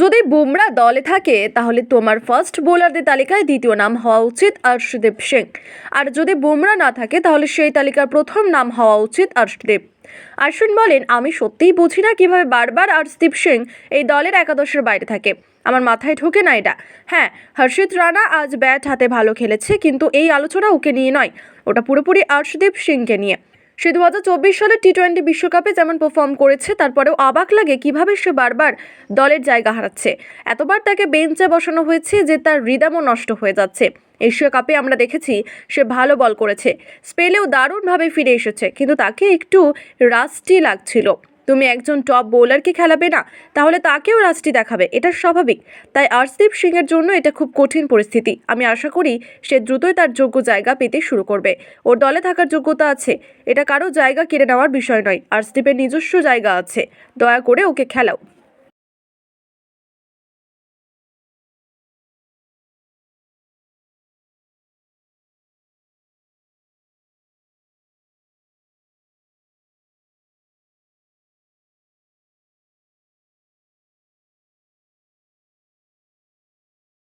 যদি বুমরা দলে থাকে, তাহলে তোমার ফার্স্ট বোলারদের তালিকায় দ্বিতীয় নাম হওয়া উচিত অর্শদীপ সিং। আর যদি বুমরা না থাকে, তাহলে সেই তালিকার প্রথম নাম হওয়া উচিত অর্শদীপ অশ্বিন বলেন, আমি সত্যিই বুঝি না কীভাবে বারবার অর্শদীপ সিং এই দলের একাদশের বাইরে থাকে। আমার মাথায় ঢোকে না এটা। হ্যাঁ হর্ষিত রানা আজ ব্যাট হাতে ভালো খেলেছে, কিন্তু এই আলোচনা ওকে নিয়ে নয়। ওটা পুরোপুরি অর্শদীপ সিংকে নিয়ে। সে দু হাজার চব্বিশ সালে টি টোয়েন্টি বিশ্বকাপে যেমন পারফর্ম করেছে, তারপরেও অবাক লাগে কীভাবে সে বারবার দলের জায়গা হারাচ্ছে। এতবার তাকে বেঞ্চে বসানো হয়েছে যে তার হৃদামও নষ্ট হয়ে যাচ্ছে। এশিয়া কাপে আমরা দেখেছি সে ভালো বল করেছে। স্পেলেও দারুণভাবে ফিরে এসেছে, কিন্তু তাকে একটু রাস্টি লাগছিল। তুমি একজন টপ বোলারকে খেলাবে না, তাহলে তাকেও রাজটি দেখাবে, এটা স্বাভাবিক। তাই আর্শদীপ সিংয়ের জন্য এটা খুব কঠিন পরিস্থিতি। আমি আশা করি সে দ্রুতই তার যোগ্য জায়গা পেতে শুরু করবে। ওর দলে থাকার যোগ্যতা আছে, এটা কারও জায়গা কেড়ে নেওয়ার বিষয় নয়, আর্শদীপের নিজস্ব জায়গা আছে। দয়া করে ওকে খেলাও।